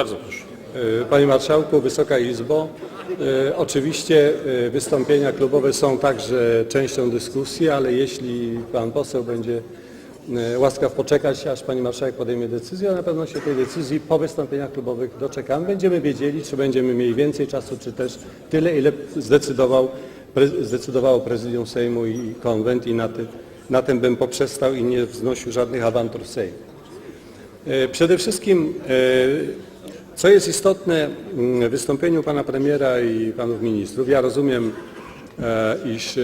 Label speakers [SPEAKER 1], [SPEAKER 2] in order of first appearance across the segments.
[SPEAKER 1] Bardzo proszę.
[SPEAKER 2] E, Panie Marszałku, Wysoka Izbo, e, oczywiście e, wystąpienia klubowe są także częścią dyskusji, ale jeśli Pan poseł będzie łaskaw poczekać, aż Pani Marszałek podejmie decyzję, a na pewno się tej decyzji po wystąpieniach klubowych doczekamy. Będziemy wiedzieli, czy będziemy mieli więcej czasu, czy też tyle, ile zdecydował, zdecydowało Prezydium Sejmu i Konwent i na, ty, na tym bym poprzestał i nie wznosił żadnych awantur. E, Przede wszystkim, co jest istotne w wystąpieniu pana premiera i panów ministrów, ja rozumiem, e, iż e,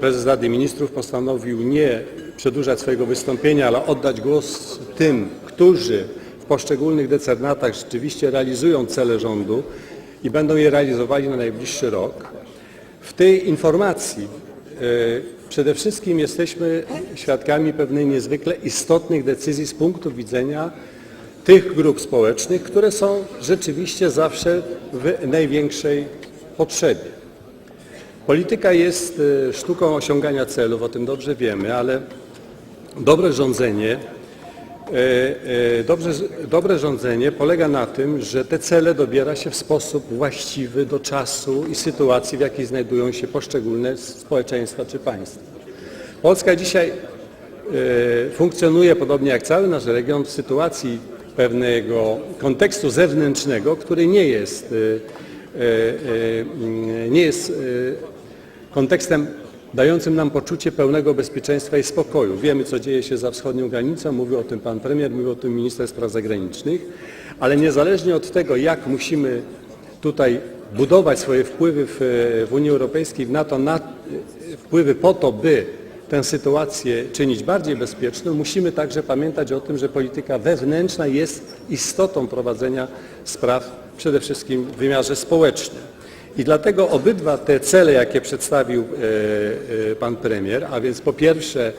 [SPEAKER 2] prezes Rady Ministrów postanowił nie przedłużać swojego wystąpienia, ale oddać głos tym, którzy w poszczególnych decernatach rzeczywiście realizują cele rządu i będą je realizowali na najbliższy rok. W tej informacji e, przede wszystkim jesteśmy świadkami pewnej niezwykle istotnych decyzji z punktu widzenia tych grup społecznych, które są rzeczywiście zawsze w największej potrzebie. Polityka jest e, sztuką osiągania celów, o tym dobrze wiemy, ale dobre rządzenie, e, e, dobrze, dobre rządzenie polega na tym, że te cele dobiera się w sposób właściwy do czasu i sytuacji, w jakiej znajdują się poszczególne społeczeństwa czy państwa. Polska dzisiaj funkcjonuje, podobnie jak cały nasz region, w sytuacji pewnego kontekstu zewnętrznego, który nie jest, e, e, e, nie jest kontekstem dającym nam poczucie pełnego bezpieczeństwa i spokoju. Wiemy, co dzieje się za wschodnią granicą, mówił o tym pan premier, mówił o tym minister spraw zagranicznych, ale niezależnie od tego, jak musimy tutaj budować swoje wpływy w, w Unii Europejskiej, w NATO, na, wpływy po to, by tę sytuację czynić bardziej bezpieczną, musimy także pamiętać o tym, że polityka wewnętrzna jest istotą prowadzenia spraw przede wszystkim w wymiarze społecznym. I dlatego obydwa te cele, jakie przedstawił e, e, pan premier, a więc po pierwsze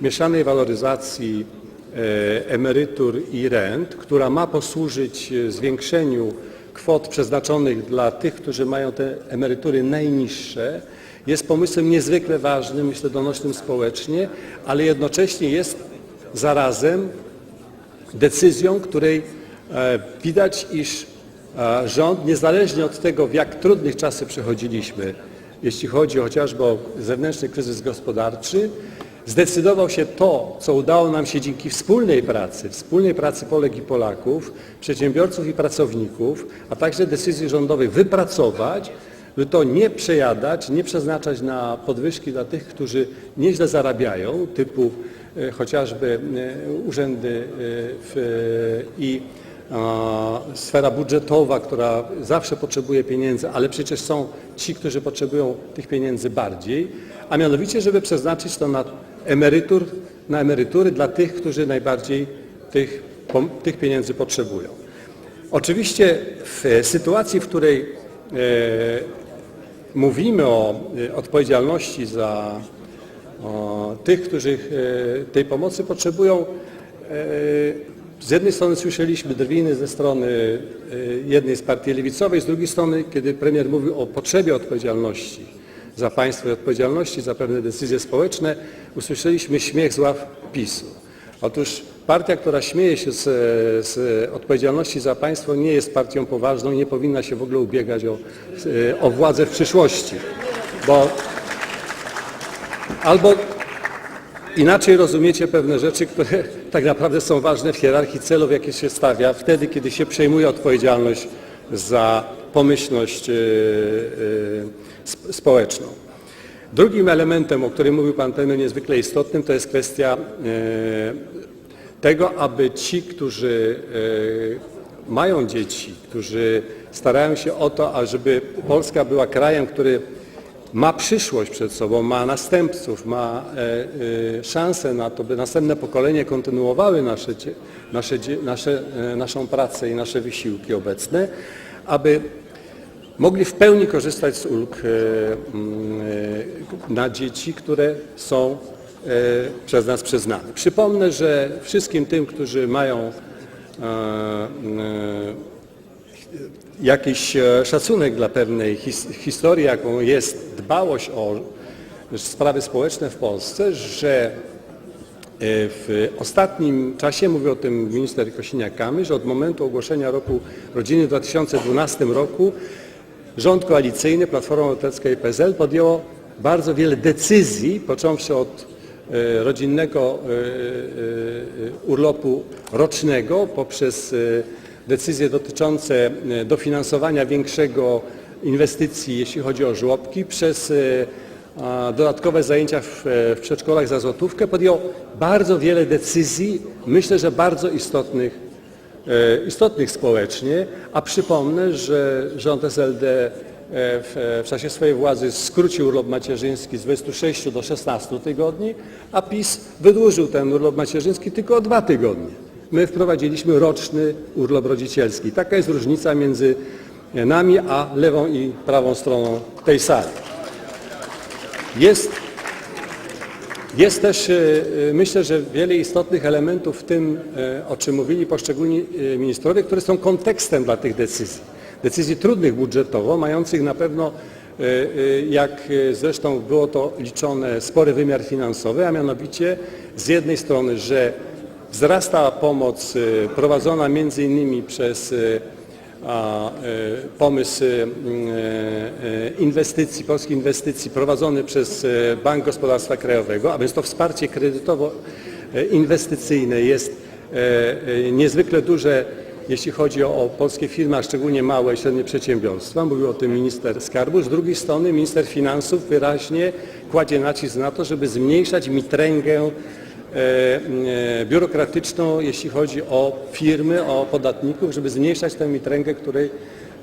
[SPEAKER 2] mieszanej waloryzacji e, emerytur i rent, która ma posłużyć zwiększeniu kwot przeznaczonych dla tych, którzy mają te emerytury najniższe, jest pomysłem niezwykle ważnym, myślę donośnym społecznie, ale jednocześnie jest zarazem decyzją, której e, widać, iż e, rząd, niezależnie od tego, w jak trudnych czasy przechodziliśmy, jeśli chodzi chociażby o zewnętrzny kryzys gospodarczy, zdecydował się to, co udało nam się dzięki wspólnej pracy, wspólnej pracy Polek i Polaków, przedsiębiorców i pracowników, a także decyzji rządowych wypracować, by to nie przejadać, nie przeznaczać na podwyżki dla tych, którzy nieźle zarabiają, typu e, chociażby e, urzędy e, w, i sfera budżetowa, która zawsze potrzebuje pieniędzy, ale przecież są ci, którzy potrzebują tych pieniędzy bardziej, a mianowicie, żeby przeznaczyć to na, emerytur, na emerytury dla tych, którzy najbardziej tych, tych pieniędzy potrzebują. Oczywiście w sytuacji, w której mówimy o e, odpowiedzialności za o, tych, którzy e, tej pomocy potrzebują, e, z jednej strony słyszeliśmy drwiny ze strony jednej z partii lewicowej, z drugiej strony, kiedy premier mówił o potrzebie odpowiedzialności za państwo i odpowiedzialności za pewne decyzje społeczne, usłyszeliśmy śmiech z ław PiSu. Otóż partia, która śmieje się z, z odpowiedzialności za państwo nie jest partią poważną i nie powinna się w ogóle ubiegać o, o władzę w przyszłości, bo albo inaczej rozumiecie pewne rzeczy, które tak naprawdę są ważne w hierarchii celów, jakie się stawia wtedy, kiedy się przejmuje odpowiedzialność za pomyślność e, e, sp- społeczną. Drugim elementem, o którym mówił Pan Premier, niezwykle istotnym, to jest kwestia e, tego, aby ci, którzy e, mają dzieci, którzy starają się o to, ażeby Polska była krajem, który ma przyszłość przed sobą, ma następców, ma e, e, szansę na to, by następne pokolenie kontynuowały nasze, nasze, nasze, naszą pracę i nasze wysiłki obecne, aby mogli w pełni korzystać z ulg na dzieci, które są przez nas przyznane. Przypomnę, że wszystkim tym, którzy mają e, e, jakiś e, szacunek dla pewnej his, historii, jaką jest dbałość o sprawy społeczne w Polsce, że W ostatnim czasie, mówił o tym minister Kosiniak-Kamysz, od momentu ogłoszenia roku rodziny w 2012 roku rząd koalicyjny Platforma Obywatelska i PSL podjęło bardzo wiele decyzji, począwszy od e, rodzinnego e, e, urlopu rocznego poprzez e, decyzje dotyczące e, dofinansowania większego inwestycji, jeśli chodzi o żłobki, przez e, dodatkowe zajęcia w, przedszkolach za złotówkę, podjął bardzo wiele decyzji, myślę, że bardzo istotnych e, istotnych społecznie, a przypomnę, że rząd SLD e, w, w czasie swojej władzy skrócił urlop macierzyński z 26 do 16 tygodni, a PiS wydłużył ten urlop macierzyński tylko o dwa tygodnie. My wprowadziliśmy roczny urlop rodzicielski. Taka jest różnica między nami a lewą i prawą stroną tej sali. Jest jest też, e, e, myślę, że wiele istotnych elementów w tym, e, o czym mówili poszczególni e, ministrowie, które są kontekstem dla tych decyzji. Decyzji trudnych budżetowo, mających na pewno, e, e, jak e, zresztą było to liczone, spory wymiar finansowy, a mianowicie z jednej strony, że wzrasta pomoc prowadzona między innymi przez pomysł inwestycji, polskich inwestycji prowadzony przez Bank Gospodarstwa Krajowego, a więc to wsparcie kredytowo-inwestycyjne jest niezwykle duże, jeśli chodzi o, polskie firmy, a szczególnie małe i średnie przedsiębiorstwa. Mówił o tym minister skarbu. Z drugiej strony minister finansów wyraźnie kładzie nacisk na to, żeby zmniejszać mitręgę e, e, biurokratyczną, jeśli chodzi o firmy, o podatników, żeby zmniejszać tę mitręgę, której,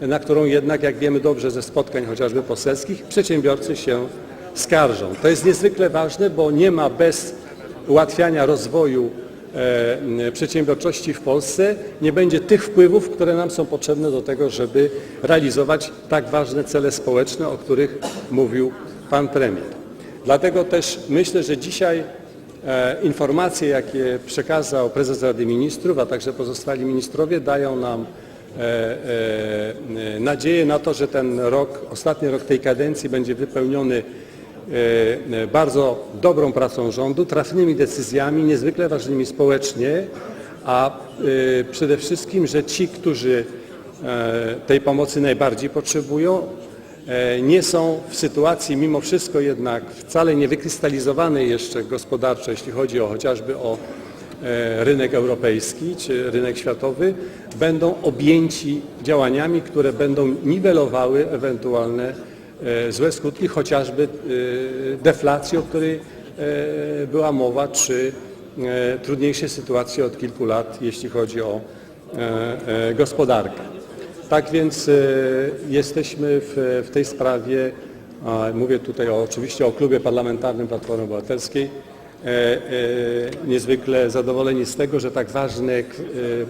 [SPEAKER 2] na którą jednak, jak wiemy dobrze ze spotkań chociażby poselskich, przedsiębiorcy się skarżą. To jest niezwykle ważne, bo nie ma bez ułatwiania rozwoju przedsiębiorczości w Polsce, nie będzie tych wpływów, które nam są potrzebne do tego, żeby realizować tak ważne cele społeczne, o których mówił Pan Premier. Dlatego też myślę, że dzisiaj e, informacje, jakie przekazał prezes Rady Ministrów, a także pozostali ministrowie dają nam e, e, nadzieję na to, że ten rok, ostatni rok tej kadencji będzie wypełniony e, bardzo dobrą pracą rządu, trafnymi decyzjami, niezwykle ważnymi społecznie, a e, przede wszystkim, że ci, którzy e, tej pomocy najbardziej potrzebują, e, nie są w sytuacji mimo wszystko jednak wcale nie wykrystalizowanej jeszcze gospodarczo, jeśli chodzi o chociażby o e, rynek europejski czy rynek światowy, będą objęci działaniami, które będą niwelowały ewentualne e, złe skutki, chociażby e, deflacji, o której e, była mowa, czy e, trudniejszej sytuacji od kilku lat, jeśli chodzi o e, e, gospodarkę. Tak więc e, jesteśmy w, w tej sprawie, mówię tutaj o, oczywiście o klubie parlamentarnym Platformy Obywatelskiej, e, e, niezwykle zadowoleni z tego, że tak ważne e,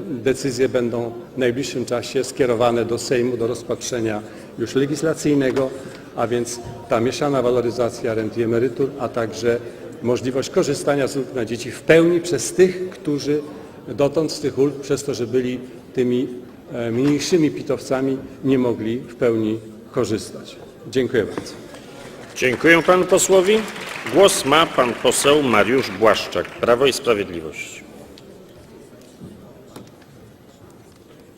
[SPEAKER 2] decyzje będą w najbliższym czasie skierowane do Sejmu do rozpatrzenia już legislacyjnego, a więc ta mieszana waloryzacja rent i emerytur, a także możliwość korzystania z ulg na dzieci w pełni przez tych, którzy dotąd z tych ulg, przez to, że byli tymi e, mniejszymi pitowcami, nie mogli w pełni korzystać. Dziękuję bardzo.
[SPEAKER 1] Dziękuję panu posłowi. Głos ma pan poseł Mariusz Błaszczak, Prawo i Sprawiedliwość.